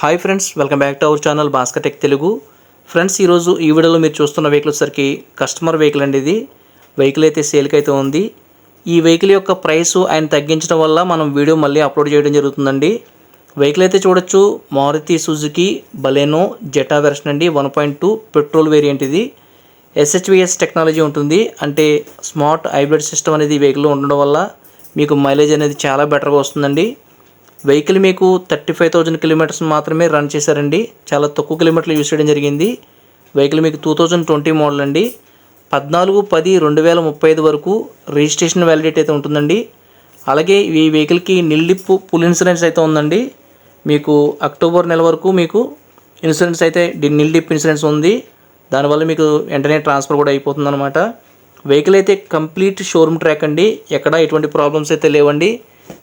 Hi friends welcome back to our channel Bhaskar tech Telugu friends ఈరోజు ఈ వీడియోలో మీరు చూస్తున్న వెహికల్ వచ్చేసరికి కస్టమర్ వెహికల్ అండి ఇది. వెహికల్ అయితే సేల్కి అయితే ఉంది. ఈ వెహికల్ యొక్క ప్రైస్ ఆయన తగ్గించడం వల్ల మనం వీడియో మళ్ళీ అప్లోడ్ చేయడం జరుగుతుందండి. వెహికల్ అయితే చూడొచ్చు Maruti Suzuki Baleno Zeta version అండి one point two petrol variant ఇది. ఎస్హెచ్విఎస్ టెక్నాలజీ ఉంటుంది. అంటే స్మార్ట్ హైబ్రిడ్ సిస్టమ్ అనేది ఈ వెహికల్లో ఉండడం వల్ల మీకు మైలేజ్ అనేది చాలా బెటర్గా వస్తుందండి. వెహికల్ మీకు థర్టీ ఫైవ్ థౌజండ్ కిలోమీటర్స్ మాత్రమే రన్ చేశారండి. చాలా తక్కువ కిలోమీటర్లు యూస్ చేయడం జరిగింది. వెహికల్ మీకు టూ థౌజండ్ ట్వంటీ మోడల్ అండి. పద్నాలుగు పది రెండు వేల ముప్పై ఐదు వరకు రిజిస్ట్రేషన్ వ్యాలిడిటీ అయితే ఉంటుందండి. అలాగే ఈ వెహికల్కి నిల్లిప్పు ఫుల్ ఇన్సూరెన్స్ అయితే ఉందండి. మీకు అక్టోబర్ నెల వరకు మీకు ఇన్సూరెన్స్ అయితే నిల్డిప్ నిల్ ఇన్సూరెన్స్ ఉంది. దానివల్ల మీకు వెంటనే ట్రాన్స్ఫర్ కూడా అయిపోతుంది అనమాట వెహికల్ అయితే కంప్లీట్ షోరూమ్ ట్రాక్ అండి. ఎక్కడ ఎటువంటి ప్రాబ్లమ్స్ అయితే లేవండి.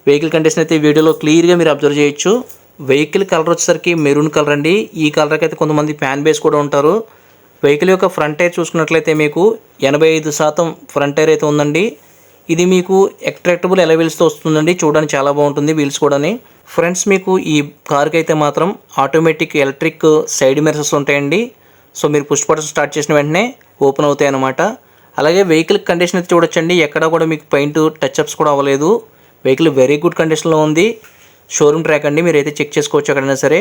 వెహికల్ కండిషన్ అయితే వీడియోలో క్లియర్గా మీరు అబ్జర్వ్ చేయొచ్చు. వెహికల్ కలర్ వచ్చేసరికి మెరూన్ కలర్ అండి. ఈ కలర్కి అయితే కొంతమంది ఫ్యాన్ బేస్ కూడా ఉంటారు. వెహికల్ యొక్క ఫ్రంట్ టైర్ చూసుకున్నట్లయితే మీకు ఎనభై ఐదు శాతం ఫ్రంట్ టైర్ అయితే ఉందండి. ఇది మీకు ఎక్ట్రాక్టబుల్ ఎలవెల్స్తో వస్తుందండి. చూడడానికి చాలా బాగుంటుంది వీల్స్ కూడాని. ఫ్రెండ్స్ మీకు ఈ కార్కి అయితే మాత్రం ఆటోమేటిక్ ఎలక్ట్రిక్ సైడ్ మెర్సెస్ ఉంటాయండి. సో మీరు పుష్ బటన్ స్టార్ట్ చేసిన వెంటనే ఓపెన్ అవుతాయి అన్నమాట అలాగే వెహికల్ కండిషన్ అయితే చూడొచ్చండి. ఎక్కడ కూడా మీకు పెయింట్ టచ్అప్స్ కూడా అవ్వలేదు. వెహికల్ వెరీ గుడ్ కండిషన్లో ఉంది. షోరూమ్ ట్రాక్ అండి మీరు అయితే చెక్ చేసుకోవచ్చు ఎక్కడైనా సరే.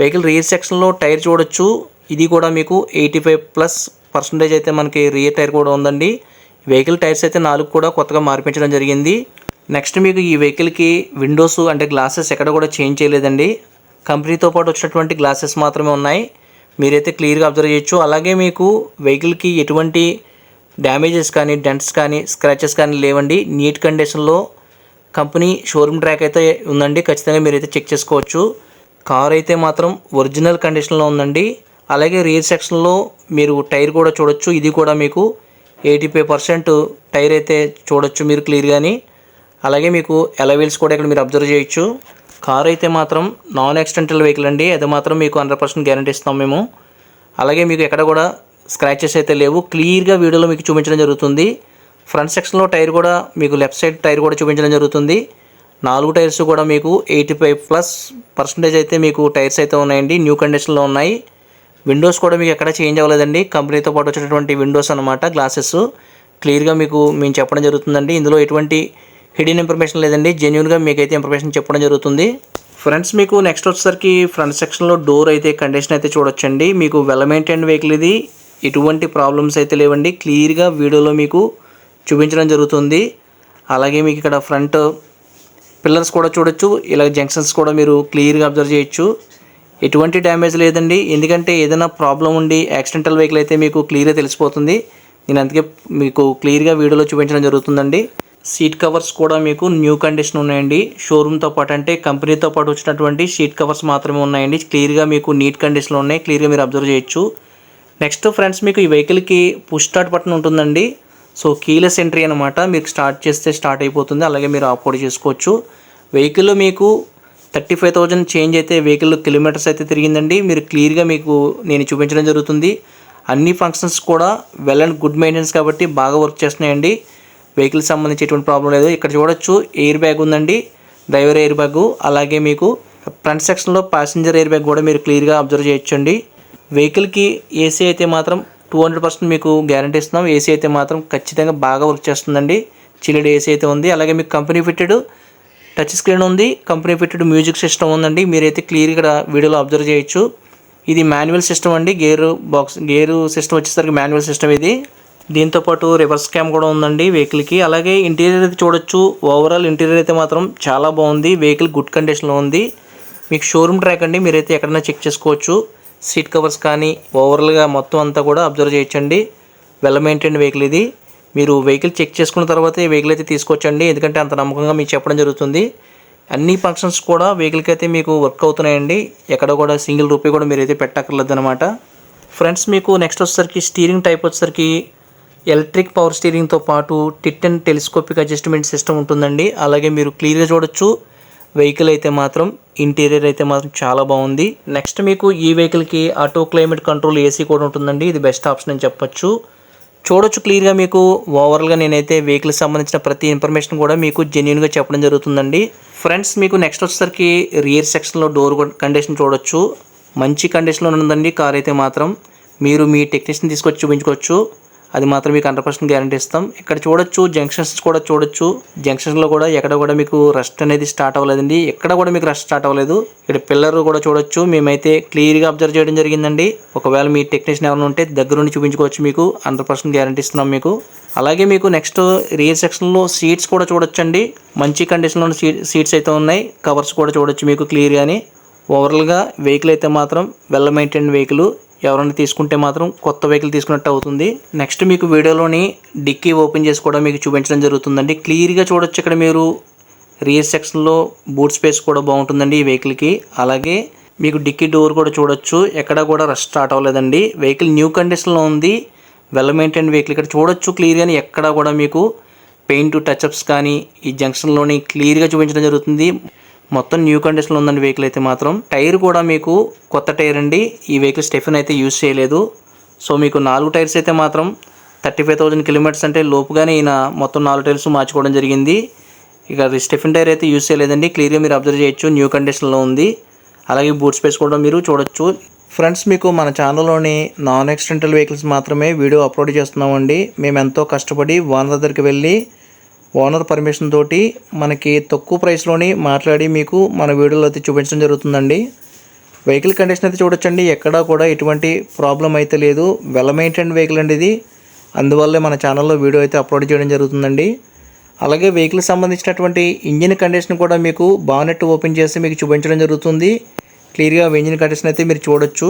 వెహికల్ రియర్ సెక్షన్లో టైర్ చూడొచ్చు. ఇది కూడా మీకు ఎయిటీ ఫైవ్ ప్లస్ పర్సంటేజ్ అయితే మనకి రియర్ టైర్ కూడా ఉందండి. వెహికల్ టైర్స్ అయితే నాలుగు కూడా కొత్తగా మార్పించడం జరిగింది. నెక్స్ట్ మీకు ఈ వెహికల్కి విండోస్ అంటే గ్లాసెస్ ఎక్కడ కూడా చేంజ్ చేయలేదండి. కంపెనీతో పాటు వచ్చినటువంటి గ్లాసెస్ మాత్రమే ఉన్నాయి. మీరైతే క్లియర్గా అబ్జర్వ్ చేయొచ్చు. అలాగే మీకు వెహికల్కి ఎటువంటి డ్యామేజెస్ కానీ డెంట్స్ కానీ స్క్రాచెస్ కానీ లేవండి. నీట్ కండిషన్లో కంపెనీ షోరూమ్ ట్రాక్ అయితే ఉందండి. ఖచ్చితంగా మీరైతే చెక్ చేసుకోవచ్చు. కార్ అయితే మాత్రం ఒరిజినల్ కండిషన్లో ఉందండి. అలాగే రియర్ సెక్షన్లో మీరు టైర్ కూడా చూడొచ్చు. ఇది కూడా మీకు ఎయిటీ ఫైవ్ పర్సెంట్ టైర్ అయితే చూడొచ్చు మీరు క్లియర్గాని అలాగే మీకు ఎలవీల్స్ కూడా ఇక్కడ మీరు అబ్జర్వ్ చేయొచ్చు. కార్ అయితే మాత్రం నాన్ యాక్సిడెంటల్ వెహికల్ అండి. అది మాత్రం మీకు హండ్రెడ్ పర్సెంట్ గ్యారంటీ ఇస్తాం మేము. అలాగే మీకు ఎక్కడ కూడా స్క్రాచెస్ అయితే లేవు. క్లియర్గా వీడియోలో మీకు చూపించడం జరుగుతుంది. ఫ్రంట్ సెక్షన్లో టైర్ కూడా మీకు లెఫ్ట్ సైడ్ టైర్ కూడా చూపించడం జరుగుతుంది. నాలుగు టైర్స్ కూడా మీకు ఎయిటీ ఫైవ్ ప్లస్ పర్సంటేజ్ అయితే మీకు టైర్స్ అయితే ఉన్నాయండి. న్యూ కండిషన్లో ఉన్నాయి. విండోస్ కూడా మీకు ఎక్కడ చేంజ్ అవ్వలేదండి. కంపెనీతో పాటు వచ్చేటటువంటి విండోస్ అనమాట గ్లాసెస్. క్లియర్గా మీకు మేము చెప్పడం జరుగుతుందండి. ఇందులో ఎటువంటి హిడెన్ ఇన్ఫర్మేషన్ లేదండి. జెన్యున్గా మీకైతే ఇన్ఫర్మేషన్ చెప్పడం జరుగుతుంది. ఫ్రెండ్స్ మీకు నెక్స్ట్ వచ్చేసరికి ఫ్రంట్ సెక్షన్లో డోర్ అయితే కండిషన్ అయితే చూడొచ్చండి. మీకు వెల్ మెయింటైన్ వెహికల్ ఇది. ఎటువంటి ప్రాబ్లమ్స్ అయితే లేవండి. క్లియర్గా వీడియోలో మీకు చూపించడం జరుగుతుంది. అలాగే మీకు ఇక్కడ ఫ్రంట్ పిల్లర్స్ కూడా చూడొచ్చు. ఇలా జంక్షన్స్ కూడా మీరు క్లియర్గా అబ్జర్వ్ చేయొచ్చు. ఎటువంటి డ్యామేజ్ లేదండి. ఎందుకంటే ఏదైనా ప్రాబ్లం ఉండి యాక్సిడెంటల్ వెహికల్ అయితే మీకు క్లియర్గా తెలిసిపోతుంది. నేను అందుకే మీకు క్లియర్గా వీడియోలో చూపించడం జరుగుతుందండి. సీట్ కవర్స్ కూడా మీకు న్యూ కండిషన్ ఉన్నాయండి. షోరూమ్తో పాటు అంటే కంపెనీతో పాటు వచ్చినటువంటి సీట్ కవర్స్ మాత్రమే ఉన్నాయండి. క్లియర్గా మీకు నీట్ కండిషన్లో ఉన్నాయి. క్లియర్గా మీరు అబ్జర్వ్ చేయొచ్చు. నెక్స్ట్ ఫ్రెండ్స్ మీకు ఈ వెహికల్కి పుష్ స్టార్ట్ బటన్ ఉంటుందండి. సో కీలెస్ ఎంట్రీ అనమాట మీకు స్టార్ట్ చేస్తే స్టార్ట్ అయిపోతుంది. అలాగే మీరు ఆఫ్ చేసుకోవచ్చు. వెహికల్ మీకు థర్టీ ఫైవ్ థౌజండ్ చేంజ్ అయితే వెహికల్ కిలోమీటర్స్ అయితే తిరిగిందండి. మీరు క్లియర్గా మీకు నేను చూపించడం జరుగుతుంది. అన్ని ఫంక్షన్స్ కూడా వెల్ అండ్ గుడ్ మెయింటెనెన్స్ కాబట్టి బాగా వర్క్ చేస్తున్నాయండి. వెహికల్ సంబంధించి ఎటువంటి ప్రాబ్లం లేదు. ఇక్కడ చూడొచ్చు ఎయిర్ బ్యాగ్ ఉందండి. డ్రైవర్ ఎయిర్ బ్యాగ్ అలాగే మీకు ఫ్రంట్ సెక్షన్లో ప్యాసింజర్ ఎయిర్ బ్యాగ్ కూడా మీరు క్లియర్గా అబ్జర్వ్ చేయొచ్చండి. వెహికల్కి ఏసీ అయితే మాత్రం టూ హండ్రెడ్ పర్సెంట్ మీకు గ్యారంటీ ఇస్తున్నాం. ఏసీ అయితే మాత్రం ఖచ్చితంగా బాగా వర్క్ చేస్తుందండి. చిల్లుడు ఏసీ అయితే ఉంది. అలాగే మీకు కంపెనీ ఫిట్టెడ్ టచ్ స్క్రీన్ ఉంది. కంపెనీ ఫిట్టెడ్ మ్యూజిక్ సిస్టమ్ ఉందండి. మీరైతే క్లియర్ ఇక్కడ వీడియోలో అబ్జర్వ్ చేయొచ్చు. ఇది మాన్యువల్ సిస్టమ్ అండి. గేర్ బాక్స్ గేర్ సిస్టమ్ వచ్చేసరికి మాన్యువల్ సిస్టమ్ ఇది. దీంతో పాటు రివర్స్ క్యామ్ కూడా ఉందండి వెహికల్కి అలాగే ఇంటీరియర్ అయితే చూడొచ్చు. ఓవరాల్ ఇంటీరియర్ అయితే మాత్రం చాలా బాగుంది. వెహికల్ గుడ్ కండిషన్లో ఉంది. మీకు షోరూమ్ ట్రాక్ అండి. మీరైతే ఎక్కడైనా చెక్ చేసుకోవచ్చు. సీట్ కవర్స్ కానీ ఓవరాల్గా మొత్తం అంతా కూడా అబ్జర్వ్ చేయొచ్చండి. వెల్ మెయింటైన్ వెహికల్ ఇది. మీరు వెహికల్ చెక్ చేసుకున్న తర్వాత ఈ వెహికల్ అయితే తీసుకోవచ్చండి. ఎందుకంటే అంత నమ్మకంగా మీకు చెప్పడం జరుగుతుంది. అన్ని ఫంక్షన్స్ కూడా వెహికల్కి అయితే మీకు వర్క్ అవుతున్నాయండి. ఎక్కడ కూడా సింగిల్ రూపీ కూడా మీరు అయితే పెట్టక్కర్లేదు అనమాట ఫ్రెండ్స్ మీకు నెక్స్ట్ వచ్చేసరికి స్టీరింగ్ టైప్ వచ్చేసరికి ఎలక్ట్రిక్ పవర్ స్టీరింగ్తో పాటు టిట్ అండ్ టెలిస్కోపిక్ అడ్జస్ట్మెంట్ సిస్టమ్ ఉంటుందండి. అలాగే మీరు క్లియర్గా చూడొచ్చు. వెహికల్ అయితే మాత్రం ఇంటీరియర్ అయితే మాత్రం చాలా బాగుంది. నెక్స్ట్ మీకు ఈ వెహికల్కి ఆటో క్లైమేట్ కంట్రోల్ ఏసీ కూడా ఉంటుందండి. ఇది బెస్ట్ ఆప్షన్ అని చెప్పొచ్చు. చూడొచ్చు క్లియర్గా మీకు. ఓవరాల్గా నేనైతే వెహికల్ సంబంధించిన ప్రతి ఇన్ఫర్మేషన్ కూడా మీకు జెన్యున్గా చెప్పడం జరుగుతుందండి. ఫ్రెండ్స్ మీకు నెక్స్ట్ వచ్చేసరికి రియర్ సెక్షన్లో డోర్ కండిషన్ చూడొచ్చు. మంచి కండిషన్లో ఉందండి కార్ అయితే మాత్రం. మీరు మీ టెక్నీషియన్ తీసుకొచ్చి చూపించుకోవచ్చు. అది మాత్రం మీకు హండ్రెడ్ పర్సెంట్ గ్యారంటీ ఇస్తాం. ఇక్కడ చూడొచ్చు జంక్షన్స్ కూడా చూడొచ్చు. జంక్షన్స్లో కూడా ఎక్కడ కూడా మీకు రస్ట్ అనేది స్టార్ట్ అవ్వలేదండి. ఎక్కడ కూడా మీకు రస్ట్ స్టార్ట్ అవ్వలేదు. ఇక్కడ పిల్లర్ కూడా చూడొచ్చు. మేమైతే క్లియర్గా అబ్జర్వ్ చేయడం జరిగిందండి. ఒకవేళ మీ టెక్నీషియన్ ఎవరైనా ఉంటే దగ్గరుండి చూపించుకోవచ్చు మీకు. హండ్రెడ్ పర్సెంట్ గ్యారంటీ ఇస్తున్నాం మీకు. అలాగే మీకు నెక్స్ట్ రియర్ సెక్షన్లో సీట్స్ కూడా చూడొచ్చండి. మంచి కండిషన్లో ఉన్న సీట్స్ అయితే ఉన్నాయి. కవర్స్ కూడా చూడొచ్చు మీకు క్లియర్గాని ఓవరాల్గా వెహికల్ అయితే మాత్రం వెల్ మెయింటైన్ వెహికల్ ఎవరైనా తీసుకుంటే మాత్రం కొత్త వెహికల్ తీసుకున్నట్టు అవుతుంది. నెక్స్ట్ మీకు వీడియోలోని డిక్కీ ఓపెన్ చేసి కూడా మీకు చూపించడం జరుగుతుందండి. క్లియర్గా చూడొచ్చు ఇక్కడ మీరు. రియర్ సెక్షన్లో బూట్ స్పేస్ కూడా బాగుంటుందండి ఈ వెహికల్కి. అలాగే మీకు డిక్కీ డోర్ కూడా చూడొచ్చు. ఎక్కడ కూడా రష్ స్టార్ట్ అవ్వలేదండి. వెహికల్ న్యూ కండిషన్లో ఉంది. వెల్ మెయింటైన్ వెహికల్ ఇక్కడ చూడొచ్చు క్లియర్గాని ఎక్కడ కూడా మీకు పెయింట్ టచ్అప్స్ కానీ ఈ జంక్షన్లోని క్లియర్గా చూపించడం జరుగుతుంది. మొత్తం న్యూ కండిషన్లో ఉందండి వెహికల్ అయితే మాత్రం. టైర్ కూడా మీకు కొత్త టైర్ అండి. ఈ వెహికల్ స్టెఫిన్ అయితే యూజ్ చేయలేదు. సో మీకు నాలుగు టైర్స్ అయితే మాత్రం థర్టీ ఫైవ్ థౌజండ్ కిలోమీటర్స్ అంటే లోపుగానే ఈయన మొత్తం నాలుగు టైర్స్ మార్చుకోవడం జరిగింది. ఇక స్టెఫిన్ టైర్ అయితే యూజ్ చేయలేదండి. క్లియర్గా మీరు అబ్జర్వ్ చేయొచ్చు న్యూ కండిషన్లో ఉంది. అలాగే బూట్ స్పేస్ కూడా మీరు చూడొచ్చు. ఫ్రెండ్స్ మీకు మన ఛానల్లోని నాన్ యాక్సిడెంటల్ వెహికల్స్ మాత్రమే వీడియో అప్లోడ్ చేస్తున్నామండి. మేము ఎంతో కష్టపడి ఓనర్ దగ్గరికి వెళ్ళి ఓనర్ పర్మిషన్ తోటి మనకి తక్కువ ప్రైస్లోని మాట్లాడి మీకు మన వీడియోలో అయితే చూపించడం జరుగుతుందండి. వెహికల్ కండిషన్ అయితే చూడొచ్చండి. ఎక్కడా కూడా ఎటువంటి ప్రాబ్లం అయితే లేదు. వెల్ మెయింటైన్ వెహికల్ అండి ఇది. అందువల్లే మన ఛానల్లో వీడియో అయితే అప్లోడ్ చేయడం జరుగుతుందండి. అలాగే వెహికల్ సంబంధించినటువంటి ఇంజిన్ కండిషన్ కూడా మీకు బానెట్ ఓపెన్ చేసి మీకు చూపించడం జరుగుతుంది. క్లియర్గా ఇంజిన్ కండిషన్ అయితే మీరు చూడొచ్చు.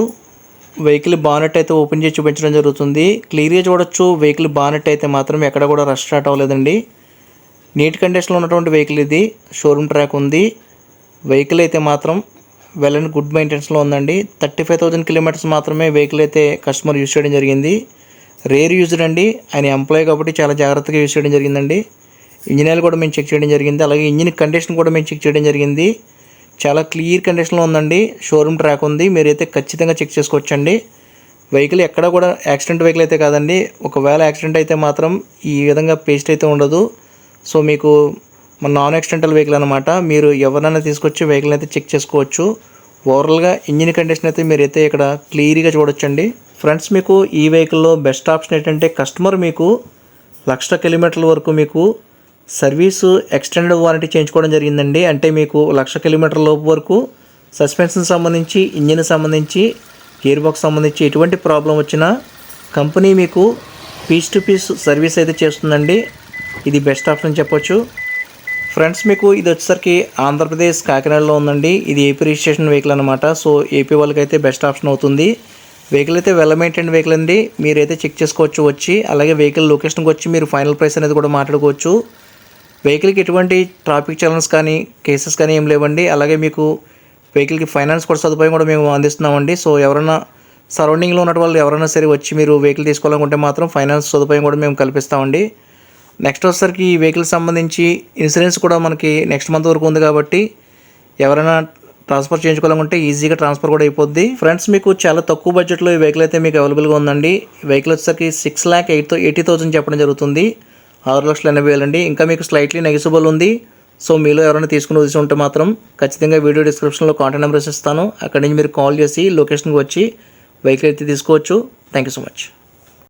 వెహికల్ బానెట్ అయితే ఓపెన్ చేసి చూపించడం జరుగుతుంది. క్లియర్గా చూడొచ్చు. వెహికల్ బానెట్ అయితే మాత్రం ఎక్కడ కూడా రష్ స్టార్ట్ అవ్వలేదండి. నీట్ కండిషన్లో ఉన్నటువంటి వెహికల్ ఇది. షోరూమ్ ట్రాక్ ఉంది. వెహికల్ అయితే మాత్రం వెల్ అండ్ గుడ్ మెయింటెనెన్స్లో ఉందండి. థర్టీ ఫైవ్ థౌజండ్ కిలోమీటర్స్ మాత్రమే వెహికల్ అయితే కస్టమర్ యూజ్ చేయడం జరిగింది. రేర్ యూజ్డ్ అండి. ఆయన ఎంప్లాయీ కాబట్టి చాలా జాగ్రత్తగా యూజ్ చేయడం జరిగిందండి. ఇంజిన్ ఆయిల్ కూడా మేము చెక్ చేయడం జరిగింది. అలాగే ఇంజిన్ కండిషన్ కూడా మేము చెక్ చేయడం జరిగింది. చాలా క్లియర్ కండిషన్లో ఉందండి. షోరూమ్ ట్రాక్ ఉంది. మీరైతే ఖచ్చితంగా చెక్ చేసుకోవచ్చండి. వెహికల్ ఎక్కడ కూడా యాక్సిడెంట్ వెహికల్ అయితే కాదండి. ఒకవేళ యాక్సిడెంట్ అయితే మాత్రం ఈ విధంగా పేస్ట్ అయితే ఉండదు. సో మీకు మన నాన్ ఎక్స్టెంటల్ వెహికల్ అనమాట మీరు ఎవరినైనా తీసుకొచ్చి వెహికల్ అయితే చెక్ చేసుకోవచ్చు. ఓవరాల్గా ఇంజిన్ కండిషన్ అయితే మీరు అయితే ఇక్కడ క్లియర్గా చూడొచ్చండి. ఫ్రెండ్స్ మీకు ఈ వెహికల్లో బెస్ట్ ఆప్షన్ ఏంటంటే కస్టమర్ మీకు లక్ష కిలోమీటర్ల వరకు మీకు సర్వీసు ఎక్స్టెండెడ్ వారంటీ చేయించుకోవడం జరిగిందండి. అంటే మీకు లక్ష కిలోమీటర్ల లోపు వరకు సస్పెన్షన్ సంబంధించి ఇంజిన్ సంబంధించి గేర్ బాక్స్ సంబంధించి ఎటువంటి ప్రాబ్లం వచ్చినా కంపెనీ మీకు పీస్ టు పీస్ సర్వీస్ అయితే చేస్తుందండి. ఇది బెస్ట్ ఆప్షన్ చెప్పొచ్చు. ఫ్రెండ్స్ మీకు ఇది వచ్చేసరికి ఆంధ్రప్రదేశ్ కాకినాడలో ఉందండి. ఇది ఏపీ రిజిస్ట్రేషన్ వెహికల్ అనమాట సో ఏపీ వాళ్ళకి అయితే బెస్ట్ ఆప్షన్ అవుతుంది. వెహికల్ అయితే వెల్ మెయింటైన్ వెహికల్ అండి. మీరైతే చెక్ చేసుకోవచ్చు వచ్చి. అలాగే వెహికల్ లొకేషన్కి వచ్చి మీరు ఫైనల్ ప్రైస్ అనేది కూడా మాట్లాడుకోవచ్చు. వెహికల్కి ఎటువంటి ట్రాఫిక్ చలన్స్ కానీ కేసెస్ కానీ ఏం లేవండి. అలాగే మీకు వెహికల్కి ఫైనాన్స్ కూడా సదుపాయం కూడా మేము అందిస్తున్నామండి. సో ఎవరైనా సరౌండింగ్లో ఉన్న వాళ్ళు ఎవరైనా సరే వచ్చి మీరు వెహికల్ తీసుకోవాలనుకుంటే మాత్రం ఫైనాన్స్ సదుపాయం కూడా మేము కల్పిస్తామండి. నెక్స్ట్ వచ్చేసరికి ఈ వెహికల్ సంబంధించి ఇన్సూరెన్స్ కూడా మనకి నెక్స్ట్ మంత్ వరకు ఉంది కాబట్టి ఎవరైనా ట్రాన్స్ఫర్ చేయించుకోవాలనుకుంటే ఈజీగా ట్రాన్స్ఫర్ కూడా అయిపోద్ది. ఫ్రెండ్స్ మీకు చాలా తక్కువ బడ్జెట్లో ఈ వెహికల్ అయితే మీకు అవైలబుల్గా ఉందండి. వెహికల్ వచ్చేసరికి six lakh eight eighty thousand చెప్పడం జరుగుతుంది. ఆరు లక్షల ఎనభై వేలండి ఇంకా మీకు స్లైట్లీ నెగిసిబుల్ ఉంది. సో మీలో ఎవరైనా తీసుకుని వచ్చి ఉంటే మాత్రం ఖచ్చితంగా వీడియో డిస్క్రిప్షన్లో కాంటాక్ట్ నెంబర్స్ ఇస్తాను. అక్కడి నుంచి మీరు కాల్ చేసి లొకేషన్కి వచ్చి వెహికల్ అయితే తీసుకోవచ్చు. Thank you so much